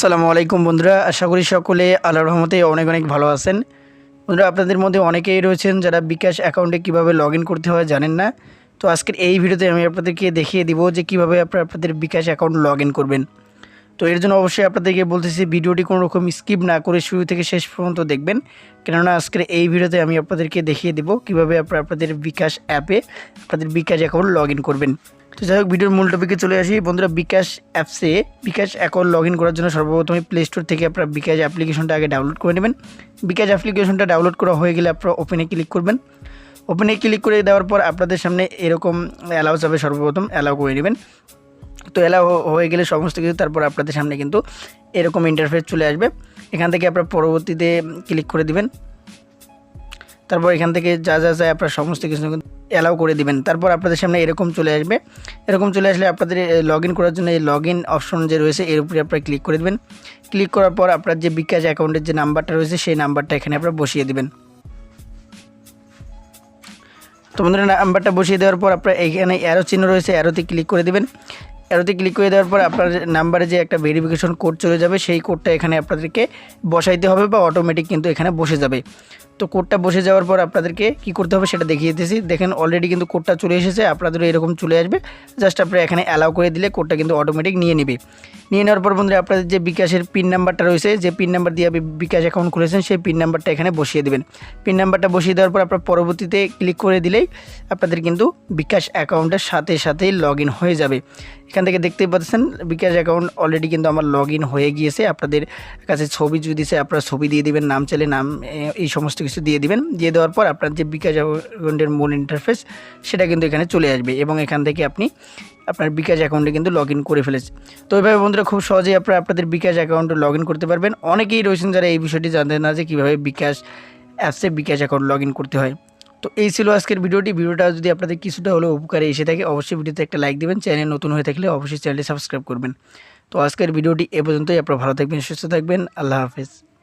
আসসালামু আলাইকুম বন্ধুরা। আশা করি সকলে আল্লাহর রহমতে অনেক অনেক ভালো আছেন। বন্ধুরা, আপনাদের মধ্যে অনেকেই রয়েছেন যারা বিকাশ অ্যাকাউন্টে কীভাবে লগ করতে হয় জানেন না। তো আজকের এই ভিডিওতে আমি আপনাদেরকে দেখিয়ে দিব যে কীভাবে আপনারা আপনাদের বিকাশ অ্যাকাউন্ট লগ করবেন। তো এর জন্য অবশ্যই আপনাদেরকে বলতেছি, ভিডিওটি কোনো রকম স্কিপ না করে শুরু থেকে শেষ পর্যন্ত দেখবেন। কেননা আজকের এই ভিডিওতে আমি আপনাদেরকে দেখিয়ে দিব কীভাবে আপনারা আপনাদের বিকাশ অ্যাপে আপনাদের বিকাশ অ্যাকাউন্ট লগ করবেন। তো যাই হোক, ভিডিওর মূল টপিকে চলে আসি। বন্ধুরা, বিকাশ অ্যাপসে বিকাশ অ্যাকাউন্ট লগ ইন করার জন্য সর্বপ্রথমে প্লে স্টোর থেকে আপনারা বিকাশ অ্যাপ্লিকেশনটা আগে ডাউনলোড করে নেবেন। বিকাশ অ্যাপ্লিকেশনটা ডাউনলোড করা হয়ে গেলে আপনারা ওপেনে ক্লিক করবেন। ওপেনে ক্লিক করে দেওয়ার পর আপনাদের সামনে এরকম অ্যালাউ যাবে সর্বপ্রথম অ্যালাউ করে নেবেন। তো অ্যালাউ হয়ে গেলে সমস্ত কিছু, তারপর আপনাদের সামনে কিন্তু এরকম ইন্টারফেস চলে আসবে। এখান থেকে আপনারা পরবর্তীতে ক্লিক করে দিবেন। তারপর এখান থেকে যা যা যায় আপনার সমস্ত কিছু অ্যালাউ করে দিবেন। তারপর আপনাদের সামনে এরকম চলে আসবে। এরকম চলে আসলে আপনাদের লগ করার জন্য এই লগ অপশন যে রয়েছে, এর উপরে আপনারা ক্লিক করে দেবেন। ক্লিক করার পর আপনার যে বিকাশ অ্যাকাউন্টের যে নাম্বারটা রয়েছে, সেই নাম্বারটা এখানে আপনারা বসিয়ে দেবেন। তো বন্ধুরা নাম্বারটা বসিয়ে দেওয়ার পর আপনার এখানে অ্যারো চিহ্ন রয়েছে অ্যারোতে ক্লিক করে দেবেন। অ্যারোতে ক্লিক করে দেওয়ার পর আপনার নাম্বারে যে একটা ভেরিফিকেশন কোড চলে যাবে, সেই কোডটা এখানে আপনাদেরকে বসাইতে হবে বা অটোমেটিক কিন্তু এখানে বসে যাবে। তো কোডটা বসে যাওয়ার পর আপনাদেরকে কি করতে হবে সেটা দেখিয়ে দিতেছি। দেখেন অলরেডি কিন্তু কোডটা চলে এসেছে, আপনাদেরও এরকম চলে আসবে। জাস্ট আপনারা এখানে অ্যালাউ করে দিলে কোডটা কিন্তু অটোমেটিক নিয়ে নেবে। নিয়ে নেওয়ার পর বন্ধুরা, আপনাদের যে বিকাশের পিন নাম্বারটা রয়েছে, যে পিন নাম্বার দিয়ে আপনি বিকাশ অ্যাকাউন্ট খুলেছেন, সেই পিন নাম্বারটা এখানে বসিয়ে দেবেন। পিন নাম্বারটা বসিয়ে দেওয়ার পর আপনার পরবর্তীতে ক্লিক করে দিলেই আপনাদের কিন্তু বিকাশ অ্যাকাউন্টের সাথে সাথেই লগ হয়ে যাবে। এখান থেকে দেখতেই পাচ্ছেন, বিকাশ অ্যাকাউন্ট অলরেডি কিন্তু আমার লগ হয়ে গিয়েছে। আপনাদের কাছে ছবি যদি সে আপনারা ছবি দিয়ে দিবেন, নাম চাইলে নাম এই সমস্ত কিছু দিয়ে দিবেন। দিয়ে দেওয়ার পর আপনার যে বিকাশ অ্যাকাউন্টের মূল ইন্টারফেস সেটা কিন্তু এখানে চলে আসবে এবং এখান থেকে আপনি আপনার বিকাশ অ্যাকাউন্টে কিন্তু লগ করে ফেলেছে তো এইভাবে বন্ধুরা খুব সহজেই আপনারা আপনাদের বিকাশ অ্যাকাউন্টে লগ করতে পারবেন। অনেকেই রয়েছেন যারা এই বিষয়টি জানতেন না যে কীভাবে বিকাশ অ্যাপসে বিকাশ অ্যাকাউন্ট লগ করতে হয়। তো এই ছিল আজকের ভিডিওটি। ভিডিওটা যদি আপনাদের কিছুটা হলেও উপকারে এসে থাকে, অবশ্যই ভিডিওতে একটা লাইক দেবেন। চ্যানেল নতুন হয়ে থাকলে অবশ্যই চ্যানেলটি সাবস্ক্রাইব করবেন। তো আজকের ভিডিওটি এ পর্যন্তই। আপনারা ভালো থাকবেন, সুস্থ থাকবেন। আল্লাহ হাফেজ।